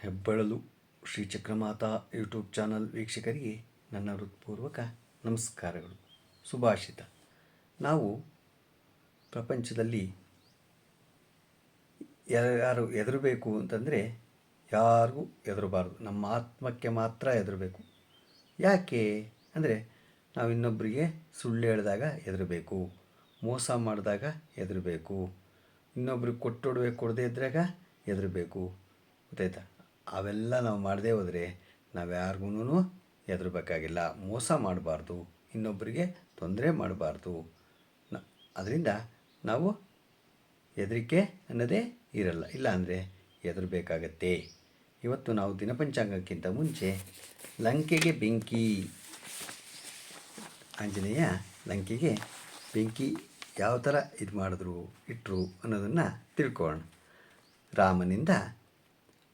ಹೆಬ್ಬಳಲು Shri Chakramata YouTube channel ವೀಕ್ಷಕರಿಗೆ ನನ್ನ ಹೃತ್ಪೂರ್ವಕ ನಮಸ್ಕಾರಗಳು. ಸುಭಾಷಿತ. ನಾವು ಪ್ರಪಂಚದಲ್ಲಿ ಯಾರು ಎದುರಬೇಕು ಅಂತಂದರೆ ಯಾರಿಗೂ ಹೆದರಬಾರ್ದು. ನಮ್ಮ ಆತ್ಮಕ್ಕೆ ಮಾತ್ರ ಹೆದರಬೇಕು. ಯಾಕೆ ಅಂದರೆ ನಾವು ಇನ್ನೊಬ್ಬರಿಗೆ ಸುಳ್ಳು ಹೇಳಿದಾಗ ಹೆದರಬೇಕು, ಮೋಸ ಮಾಡಿದಾಗ ಹೆದರಬೇಕು, ಇನ್ನೊಬ್ರಿಗೆ ಕೊಟ್ಟೊಡವೆ ಕೊಡದೇ ಇದ್ರಾಗ ಹೆದರಬೇಕು. ಗೊತ್ತಾಯ್ತಾ? ಅವೆಲ್ಲ ನಾವು ಮಾಡದೇ ಹೋದರೆ ನಾವು ಯಾರಿಗೂ ಹೆದರಬೇಕಾಗಿಲ್ಲ. ಮೋಸ ಮಾಡಬಾರ್ದು. ಇನ್ನೊಬ್ಬರಿಗೆ ತೊಂದರೆ ಮಾಡಬಾರ್ದು. ಅದರಿಂದ ನಾವು ಹೆದರಿಕೆ ಅನ್ನೋದೇ ಇರಲ್ಲ. ಇಲ್ಲ ಅಂದರೆ ಹೆದರಬೇಕಾಗತ್ತೆ. ಇವತ್ತು ನಾವು ದಿನಪಂಚಾಂಗಕ್ಕಿಂತ ಮುಂಚೆ ಲಂಕೆಗೆ ಬೆಂಕಿ. ಆಂಜನೇಯ ಲಂಕೆಗೆ ಬೆಂಕಿ ಯಾವ ಥರ ಇದು ಮಾಡಿದ್ರು ಇಟ್ಟರು ಅನ್ನೋದನ್ನು ತಿಳ್ಕೊಳ್ಳೋಣ ರಾಮನಿಂದ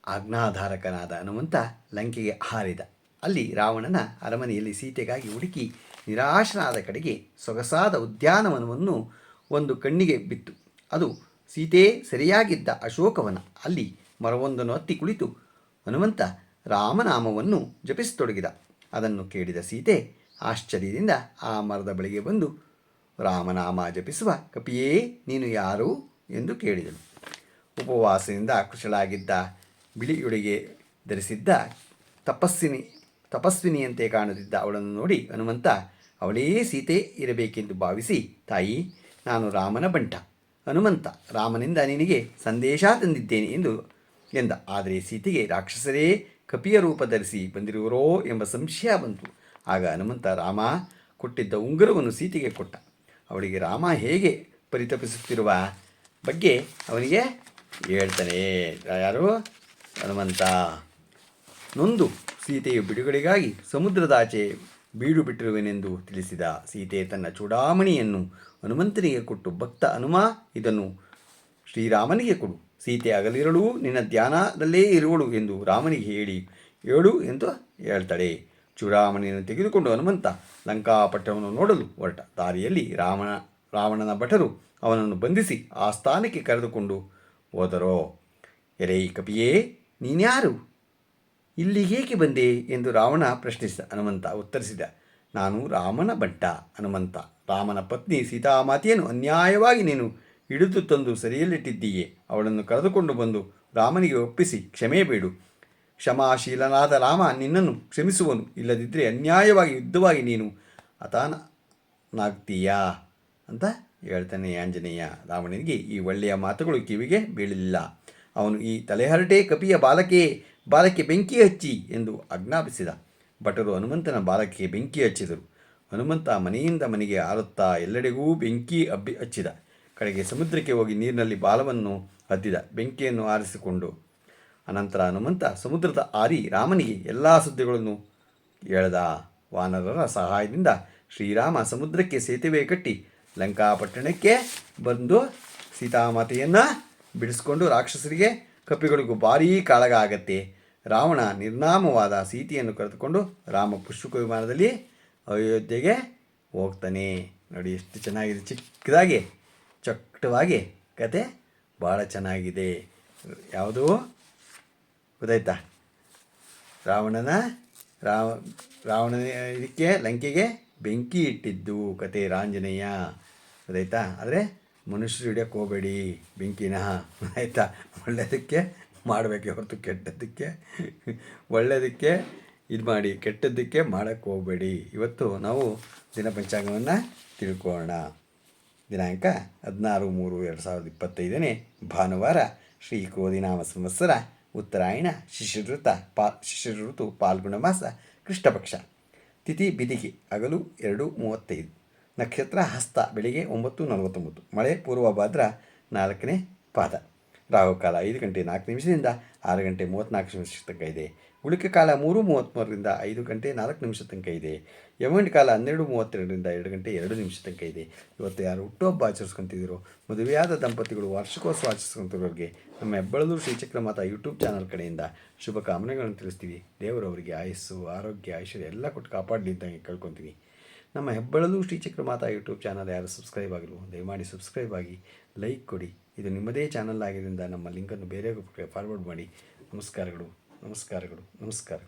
ಆಜ್ಞಾಧಾರಕನಾದ ಹನುಮಂತ ಲಂಕೆಗೆ ಹಾರಿದ. ಅಲ್ಲಿ ರಾವಣನ ಅರಮನೆಯಲ್ಲಿ ಸೀತೆಗಾಗಿ ಹುಡುಕಿ ನಿರಾಶನಾದ ಕಡೆಗೆ ಸೊಗಸಾದ ಉದ್ಯಾನವನವನ್ನು ಒಂದು ಕಣ್ಣಿಗೆ ಬಿತ್ತು. ಅದು ಸೀತೆ ಸರಿಯಾಗಿದ್ದ ಅಶೋಕವನ. ಅಲ್ಲಿ ಮರವೊಂದನ್ನು ಹತ್ತಿ ಕುಳಿತು ಹನುಮಂತ ರಾಮನಾಮವನ್ನು ಜಪಿಸತೊಡಗಿದ. ಅದನ್ನು ಕೇಳಿದ ಸೀತೆ ಆಶ್ಚರ್ಯದಿಂದ ಆ ಮರದ ಬಳಿಗೆ ಬಂದು, ರಾಮನಾಮ ಜಪಿಸುವ ಕಪಿಯೇ, ನೀನು ಯಾರು? ಎಂದು ಕೇಳಿದಳು. ಉಪವಾಸದಿಂದ ಕುಶಲಾಗಿದ್ದ ಬಿಳಿಯುಡಿಗೆ ಧರಿಸಿದ್ದ ತಪಸ್ವಿನಿ, ತಪಸ್ವಿನಿಯಂತೆ ಕಾಣುತ್ತಿದ್ದ ಅವಳನ್ನು ನೋಡಿ ಹನುಮಂತ, ಅವಳೇ ಸೀತೆ ಇರಬೇಕೆಂದು ಭಾವಿಸಿ, ತಾಯಿ, ನಾನು ರಾಮನ ಬಂಟ. ಹನುಮಂತ, ರಾಮನಿಂದ ನಿನಗೆ ಸಂದೇಶ ತಂದಿದ್ದೇನೆ ಎಂದು ಎಂದ. ಆದರೆ ಸೀತೆಗೆ ರಾಕ್ಷಸರೇ, ಕಪಿಯ ರೂಪ ಧರಿಸಿ ಬಂದಿರುವರೋ ಎಂಬ ಸಂಶಯ ಬಂತು. ಆಗ ಹನುಮಂತ, ರಾಮ, ಕೊಟ್ಟಿದ್ದ ಉಂಗುರವನ್ನು ಸೀತೆಗೆ ಕೊಟ್ಟ. ಅವಳಿಗೆ ರಾಮ ಹೇಗೆ ಪರಿತಪಿಸುತ್ತಿರುವ ಬಗ್ಗೆ ಅವನಿಗೆ ಹೇಳ್ತಾನೆ. ಯಾರು? ಹನುಮಂತ. ನೊಂದು ಸೀತೆಯು ಬಿಡುಗಡೆಗಾಗಿ ಸಮುದ್ರದಾಚೆ ಬೀಡು ಬಿಟ್ಟಿರುವೆನೆಂದು ತಿಳಿಸಿದ ಸೀತೆ ತನ್ನ ಚೂಡಾಮಣಿಯನ್ನು ಹನುಮಂತನಿಗೆ ಕೊಟ್ಟು, ಭಕ್ತ ಹನುಮ, ಇದನ್ನು ಶ್ರೀರಾಮನಿಗೆ ಕೊಡು. ಸೀತೆ ಅಗಲಿರಳು, ನಿನ್ನ ಧ್ಯಾನದಲ್ಲೇ ಇರುವಳು ಎಂದು ರಾಮನಿಗೆ ಹೇಳಿ ಹೇಳು ಎಂದು ಹೇಳ್ತಾಳೆ. ಚೂಡಾಮಣಿಯನ್ನು ತೆಗೆದುಕೊಂಡು ಹನುಮಂತ ಲಂಕಾಪಟ್ಟವನ್ನು ನೋಡಲು ಹೊರಟ. ದಾರಿಯಲ್ಲಿ ರಾಮನ, ರಾವಣನ ಭಟರು ಅವನನ್ನು ಬಂಧಿಸಿ ಆ ಸ್ಥಾನಕ್ಕೆ ಕರೆದುಕೊಂಡು ಹೋದರೋ. ಎರೇ ಕಪಿಯೇ ನೀನ್ಯಾರು? ಇಲ್ಲಿ ಹೇಗೆ ಬಂದೆ ಎಂದು ರಾವಣ ಪ್ರಶ್ನಿಸಿದ, ಹನುಮಂತ ಉತ್ತರಿಸಿದ, ನಾನು ರಾಮನ ಬಂಟ ಹನುಮಂತ. ರಾಮನ ಪತ್ನಿ ಸೀತಾಮಾತೆಯನ್ನು ಅನ್ಯಾಯವಾಗಿ ನೀನು ಹಿಡಿದು ತಂದು ಸರಿಯಲ್ಲಿಟ್ಟಿದ್ದೀಯೆ. ಅವಳನ್ನು ಕರೆದುಕೊಂಡು ಬಂದು ರಾಮನಿಗೆ ಒಪ್ಪಿಸಿ, ಕ್ಷಮೆ ಬೇಡು. ಕ್ಷಮಾಶೀಲನಾದ ರಾಮ ನಿನ್ನನ್ನು ಕ್ಷಮಿಸುವನು. ಇಲ್ಲದಿದ್ದರೆ ಅನ್ಯಾಯವಾಗಿ ಯುದ್ಧವಾಗಿ ನೀನು ಅತಾನಾಗ್ತೀಯಾ ಅಂತ ಹೇಳ್ತಾನೆ ಆಂಜನೇಯ. ರಾವಣನಿಗೆ ಈ ಒಳ್ಳೆಯ ಮಾತುಗಳು ಕಿವಿಗೆ ಬೀಳಲಿಲ್ಲ. ಅವನು ಈ ತಲೆಹರಟೆ ಕಪಿಯ ಬಾಲಕೆ ಬಾಲಕ್ಕೆ ಬೆಂಕಿ ಹಚ್ಚಿ ಎಂದು ಆಜ್ಞಾಪಿಸಿದ. ಭಟರು ಹನುಮಂತನ ಬಾಲಕ್ಕೆ ಬೆಂಕಿ ಹಚ್ಚಿದರು. ಹನುಮಂತ ಮನೆಯಿಂದ ಮನೆಗೆ ಹಾರುತ್ತಾ ಎಲ್ಲೆಡೆಗೂ ಬೆಂಕಿ ಅಬ್ಬಿ ಹಚ್ಚಿದ. ಕಡೆಗೆ ಸಮುದ್ರಕ್ಕೆ ಹೋಗಿ ನೀರಿನಲ್ಲಿ ಬಾಲವನ್ನು ಹದ್ದಿದ ಬೆಂಕಿಯನ್ನು ಆರಿಸಿಕೊಂಡು ಅನಂತರ ಹನುಮಂತ ಸಮುದ್ರದ ಆರಿ ರಾಮನಿಗೆ ಎಲ್ಲ ಸುದ್ದಿಗಳನ್ನು ಹೇಳಿದ. ವಾನರರ ಸಹಾಯದಿಂದ ಶ್ರೀರಾಮ ಸಮುದ್ರಕ್ಕೆ ಸೇತುವೆ ಕಟ್ಟಿ ಲಂಕಾಪಟ್ಟಣಕ್ಕೆ ಬಂದು ಸೀತಾಮಾತೆಯನ್ನು ಬಿಡಿಸ್ಕೊಂಡು ರಾಕ್ಷಸರಿಗೆ ಕಪಿಗಳಿಗೂ ಭಾರೀ ಕಾಳಗ ಆಗತ್ತೆ. ರಾವಣ ನಿರ್ನಾಮವಾದ ಸೀತೆಯನ್ನು ಕರೆದುಕೊಂಡು ರಾಮ ಪುಷ್ಪಕ ವಿಮಾನದಲ್ಲಿ ಅಯೋಧ್ಯೆಗೆ ಹೋಗ್ತಾನೆ. ನೋಡಿ, ಎಷ್ಟು ಚೆನ್ನಾಗಿದೆ. ಚಿಕ್ಕದಾಗಿ ಚೊಟ್ಟವಾಗಿ ಕತೆ ಭಾಳ ಚೆನ್ನಾಗಿದೆ. ಯಾವುದು? ಗೊತ್ತಾಯ್ತಾ? ರಾವಣನ, ರಾವ ರಾವಣನ ಇದಕ್ಕೆ ಲಂಕೆಗೆ ಬೆಂಕಿ ಇಟ್ಟಿದ್ದು ಕತೆ ರಾಂಜನೇಯ. ಗೊತ್ತಾಯ್ತಾ? ಆದರೆ ಮನುಷ್ಯರು ಹಿಡಿಯೋಕ್ಕೆ ಹೋಗಬೇಡಿ ಬೆಂಕಿನ ಆಯಿತಾ? ಒಳ್ಳೆಯದಕ್ಕೆ ಮಾಡಬೇಕು ಹೊರತು ಕೆಟ್ಟದ್ದಕ್ಕೆ? ಒಳ್ಳೆಯದಕ್ಕೆ ಇದು ಮಾಡಿ, ಕೆಟ್ಟದ್ದಕ್ಕೆ ಮಾಡೋಕ್ಕೆ ಹೋಗಬೇಡಿ. ಇವತ್ತು ನಾವು ದಿನ ಪಂಚಾಂಗವನ್ನು ತಿಳ್ಕೊಳ್ಳೋಣ. ದಿನಾಂಕ ಹದಿನಾರು ಮೂರು ಎರಡು ಸಾವಿರದ ಇಪ್ಪತ್ತೈದನೇ ಭಾನುವಾರ ಶ್ರೀ ಕೋದಿನಾಮ ಸಂವತ್ಸರ ಉತ್ತರಾಯಣ ಶಿಶಿರೃತ ಪಾ ಶಿಶಿರಋತು ಪಾಲ್ಗುಣ ಮಾಸ ಕೃಷ್ಣಪಕ್ಷ. ತಿಥಿ, ಬಿದಿಗೆ, ಹಗಲು ಎರಡು ಮೂವತ್ತೈದು. ನಕ್ಷತ್ರ ಹಸ್ತ, ಬೆಳಿಗ್ಗೆ ಒಂಬತ್ತು ನಲವತ್ತೊಂಬತ್ತು. ಮಳೆ ಪೂರ್ವ ಭಾದ್ರ ನಾಲ್ಕನೇ ಪಾದ. ರಾಹುಕಾಲ ಐದು ಗಂಟೆ ನಾಲ್ಕು ನಿಮಿಷದಿಂದ ಆರು ಗಂಟೆ ಮೂವತ್ತ್ನಾಲ್ಕು ನಿಮಿಷ ತನಕ ಇದೆ. ಉಳಿಕೆ ಕಾಲ ಮೂರು ಮೂವತ್ತ್ಮೂರರಿಂದ ಐದು ಗಂಟೆ ನಾಲ್ಕು ನಿಮಿಷ ತನಕ ಇದೆ. ಯಮಂಡ್ ಕಾಲ ಹನ್ನೆರಡು ಮೂವತ್ತೆರಡರಿಂದ ಎರಡು ಗಂಟೆ ಎರಡು ನಿಮಿಷ ತನಕ ಇದೆ. ಇವತ್ತು ಯಾರು ಹುಟ್ಟುಹಬ್ಬ ಆಚರಿಸ್ಕೊತಿದ್ದೀರೋ, ಮದುವೆಯಾದ ದಂಪತಿಗಳು ವಾರ್ಷಿಕೋತ್ಸವ ಆಚರಿಸ್ಕೊಂತಿರೋರಿಗೆ ನಮ್ಮ ಹೆಬ್ಬಳಲು ಶ್ರೀಚಕ್ರ ಮಾತಾ ಯೂಟ್ಯೂಬ್ ಚಾನಲ್ ಕಡೆಯಿಂದ ಶುಭಕಾಮನೆಗಳನ್ನು ತಿಳಿಸ್ತೀವಿ. ದೇವರವರಿಗೆ ಆಯಸ್ಸು, ಆರೋಗ್ಯ, ಐಶ್ವರ್ಯ ಎಲ್ಲ ಕೊಟ್ಟು ಕಾಪಾಡಲಿ ಅಂತ ಕೇಳ್ಕೊತೀವಿ. ನಮ್ಮ ಹೆಬ್ಬಳಲು ಶ್ರೀಚಕ್ರ ಮಾತಾ ಯೂಟ್ಯೂಬ್ ಚಾನಲ್ ಯಾರು ಸಬ್ಸ್ಕ್ರೈಬ್ ಆಗಿಲ್ಲ ದಯಮಾಡಿ ಸಬ್ಸ್ಕ್ರೈಬ್ ಆಗಿ, ಲೈಕ್ ಕೊಡಿ. ಇದು ನಿಮ್ಮದೇ ಚಾನಲ್ ಆಗಿದ್ದರಿಂದ ನಮ್ಮ ಲಿಂಕನ್ನು ಬೇರೆ ಫಾರ್ವರ್ಡ್ ಮಾಡಿ. ನಮಸ್ಕಾರಗಳು ನಮಸ್ಕಾರಗಳು, ನಮಸ್ಕಾರ.